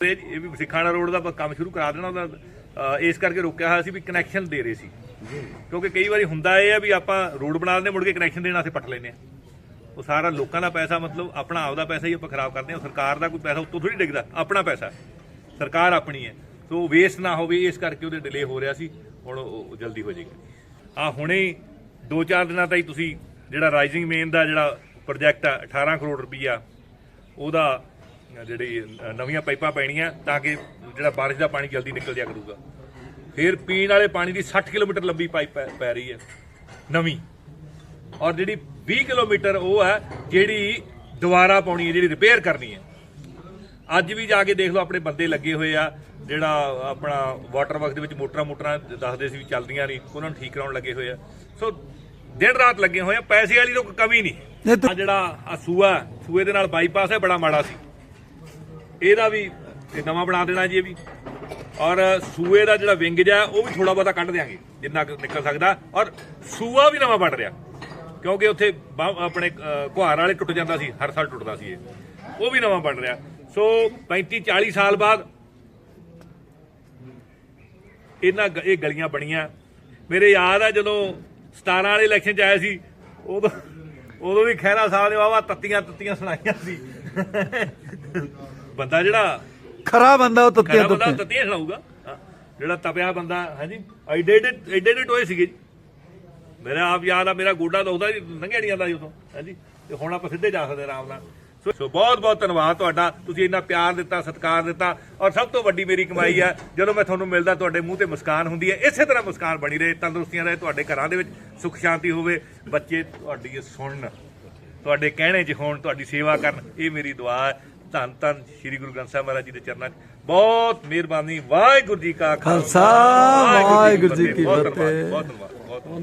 ਇਹ ਵੀ ਸਿੱਖਾਣਾ ਰੋਡ ਦਾ ਆਪਾਂ ਕੰਮ ਸ਼ੁਰੂ ਕਰਾ ਦੇਣਾ ਉਹਦਾ ਇਸ ਕਰਕੇ ਰੋਕਿਆ ਹੋਇਆ ਸੀ ਵੀ ਕਨੈਕਸ਼ਨ ਦੇ ਰਹੇ ਸੀ। ਕਿਉਂਕਿ ਕਈ ਵਾਰੀ ਹੁੰਦਾ ਇਹ ਆ ਵੀ ਆਪਾਂ ਰੋਡ ਬਣਾ ਦਿੰਦੇ, ਮੁੜ ਕੇ ਕਨੈਕਸ਼ਨ ਦੇਣਾ ਅਸੀਂ ਪੱਟ ਲੈਨੇ ਆ। ਉਹ ਸਾਰਾ ਲੋਕਾਂ ਦਾ ਪੈਸਾ, ਮਤਲਬ ਆਪਣਾ ਆਪਦਾ ਪੈਸਾ ਹੀ ਆਪਾਂ ਖਰਾਬ ਕਰਦੇ ਹਾਂ ਸਰਕਾਰ ਦਾ ਕੋਈ ਪੈਸਾ ਉੱਤੋਂ ਥੋੜੀ ਡਿੱਗਦਾ, ਆਪਣਾ ਪੈਸਾ। ਸਰਕਾਰ ਆਪਣੀ ਹੈ, ਸੋ ਵੇਸਟ ਨਾ ਹੋਵੇ, ਇਸ ਕਰਕੇ ਉਹਦੇ ਡਿਲੇ ਹੋ ਰਿਹਾ ਸੀ, ਹੁਣ ਉਹ ਜਲਦੀ ਹੋ ਜਾਏਗੀ। ਆ ਹੁਣੇ 2-4 ਦਿਨਾਂ ਤਾਈਂ ਤੁਸੀਂ ਜਿਹੜਾ ਰਾਈਜ਼ਿੰਗ ਮੇਨ ਦਾ ਜਿਹੜਾ ਪ੍ਰੋਜੈਕਟ ਆ 18 ਕਰੋੜ ਰੁਪਈਆ, ਉਹਦਾ ਜਿਹੜੀ ਨਵੀਆਂ ਪਾਈਪਾਂ ਪੈਣੀਆਂ ਤਾਂ ਕਿ ਜਿਹੜਾ ਬਾਰਿਸ਼ ਦਾ ਪਾਣੀ ਜਲਦੀ ਨਿਕਲ ਜਾ ਕਰੂਗਾ। ਫਿਰ ਪੀਣ ਵਾਲੇ ਪਾਣੀ ਦੀ 60 ਕਿਲੋਮੀਟਰ ਲੰਬੀ ਪਾਈਪ ਪੈ- ਰਹੀ ਹੈ ਨਵੀਂ। ਔਰ ਜਿਹੜੀ 20 ਕਿਲੋਮੀਟਰ ਉਹ ਹੈ ਜਿਹੜੀ ਦੁਬਾਰਾ ਪਾਉਣੀ ਹੈ ਜਿਹੜੀ ਰਿਪੇਅਰ ਕਰਨੀ ਹੈ। ਅੱਜ ਵੀ ਜਾ ਕੇ ਦੇਖ ਲਓ ਆਪਣੇ ਬੰਦੇ ਲੱਗੇ ਹੋਏ ਆ ਜਿਹੜਾ ਆਪਣਾ ਵਾਟਰ ਵਰਕ ਦੇ ਵਿੱਚ ਮੋਟਰਾਂ ਮੋਟਰਾਂ ਦੱਸਦੇ ਸੀ ਵੀ ਚੱਲਦੀਆਂ ਨਹੀਂ ਉਹਨਾਂ ਨੂੰ ਠੀਕ ਕਰਾਉਣ ਲੱਗੇ ਹੋਏ ਆ। ਸੋ ਦਿਨ ਰਾਤ ਲੱਗੇ ਹੋਏ ਆ ਪੈਸੇ ਵਾਲੀ ਤਾਂ ਕਮੀ ਨਹੀਂ। ਆ ਜਿਹੜਾ ਆ ਸੂਆ ਸੂਏ ਦੇ ਨਾਲ ਬਾਈਪਾਸ ਹੈ ਬੜਾ ਮਾੜਾ ਸੀ। ਇਹਦਾ ਵੀ ਨਵਾਂ ਬਣਾ ਦੇਣਾ ਜੀ ਇਹ ਵੀ। ਔਰ ਸੂਏ ਦਾ ਜਿਹੜਾ ਵਿੰਗ ਜਾ ਉਹ ਵੀ ਥੋੜਾ ਬਹੁਤਾ ਕੱਢ ਦਿਆਂਗੇ, ਜਿੰਨਾ ਨਿਕਲ ਸਕਦਾ। ਔਰ ਸੂਆ ਵੀ ਨਵਾਂ ਬਣ ਰਿਹਾ, ਕਿਉਂਕਿ ਉੱਥੇ ਆਪਣੇ ਕੁਹਾਰ ਵਾਲੇ ਟੁੱਟ ਜਾਂਦਾ ਸੀ, ਹਰ ਸਾਲ ਟੁੱਟਦਾ ਸੀ ਇਹ। ਉਹ ਵੀ ਨਵਾਂ ਬਣ ਰਿਹਾ। ਸੋ 35 40 ਸਾਲ ਬਾਅਦ ਇਹਨਾਂ ਗ- ਇਹ ਗਲੀਆਂ ਬਣੀਆਂ। ਮੇਰੇ ਯਾਦ ਆ ਜਦੋਂ 17 ਵਾਲੇ ਇਲੈਕਸ਼ਨ ਚ ਆਇਆ ਸੀ, ਉਦੋਂ ਉਦੋਂ ਵੀ ਖਹਿਰਾ ਸਾਹਿਬ ਨੇ ਵਾਵਾ ਤੱਤੀਆਂ ਤੱਤੀਆਂ ਸੁਣਾਈਆਂ ਸੀ। ਬੰਦਾ ਜਿਹੜਾ ਖਰਾ ਬੰਦਾ ਉਹ ਤੱਤਿਆਂ ਖਰਾ ਬੰਦਾ ਤੁੱਤੇ ਤੱਤੀਆਂ। ਸੁਣਾਊਗਾ। ਜਿਹੜਾ ਤਪਿਆ ਬੰਦਾ ਹਾਂਜੀ ਐਡੇ ਐਡੇ ਐਡੇ ਐਡੇ ਟੋਏ ਸੀਗੇ ਜੀ। ਮੇਰਾ ਆਪ ਯਾਦ ਆ ਮੇਰਾ ਗੋਡਾ ਦੁਖਦਾ ਲੰਘਿਆ ਨਹੀਂ ਜਾਂਦਾ ਸੀ ਉਦੋਂ ਹਾਂਜੀ ਤੇ ਹੁਣ ਆਪਾਂ ਸਿੱਧੇ ਜਾ ਸਕਦੇ ਆਰਾਮ ਨਾਲ। ਸੋ- ਬਹੁਤ ਬਹੁਤ ਧੰਨਵਾਦ ਤੁਹਾਡਾ। ਤੁਸੀਂ ਇੰਨਾ ਪਿਆਰ ਦਿੱਤਾ ਸਤਿਕਾਰ ਦਿੱਤਾ ਔਰ ਸਭ ਤੋਂ ਵੱਡੀ ਮੇਰੀ ਕਮਾਈ ਹੈ ਜਦੋਂ ਮੈਂ ਤੁਹਾਨੂੰ ਮਿਲਦਾ ਤੁਹਾਡੇ ਮੂੰਹ ਤੇ ਮੁਸਕਾਨ ਹੁੰਦੀ ਹੈ ਇਸੇ ਤਰ੍ਹਾਂ ਮੁਸਕਾਨ ਬਣੀ ਰਹੇ ਤੰਦਰੁਸਤੀਆਂ ਰਹੇ ਤੁਹਾਡੇ ਘਰਾਂ ਦੇ ਵਿੱਚ ਸੁੱਖ ਸ਼ਾਂਤੀ ਹੋਵੇ। ਬੱਚੇ ਤੁਹਾਡੀ ਸੁਣਨ ਤੁਹਾਡੇ ਕਹਿਣੇ 'ਚ ਹੋਣ ਤੁਹਾਡੀ ਸੇਵਾ ਕਰਨ ਇਹ ਮੇਰੀ ਦੁਆ ਹੈ। ਧੰਨ ਧੰਨ ਸ੍ਰੀ ਗੁਰੂ ਗ੍ਰੰਥ ਸਾਹਿਬ ਮਹਾਰਾਜ ਜੀ ਦੇ ਚਰਨਾਂ 'ਚ। ਬਹੁਤ ਮਿਹਰਬਾਨੀ ਵਾਹਿਗੁਰੂ ਜੀ ਕਾ ਖਾਲਸਾ, ਵਾਹਿਗੁਰੂ ਜੀ ਕੀ ਫਤਿਹ। ਬਹੁਤ ਧੰਨਵਾਦ ਬਹੁਤ ਧੰਨਵਾਦ।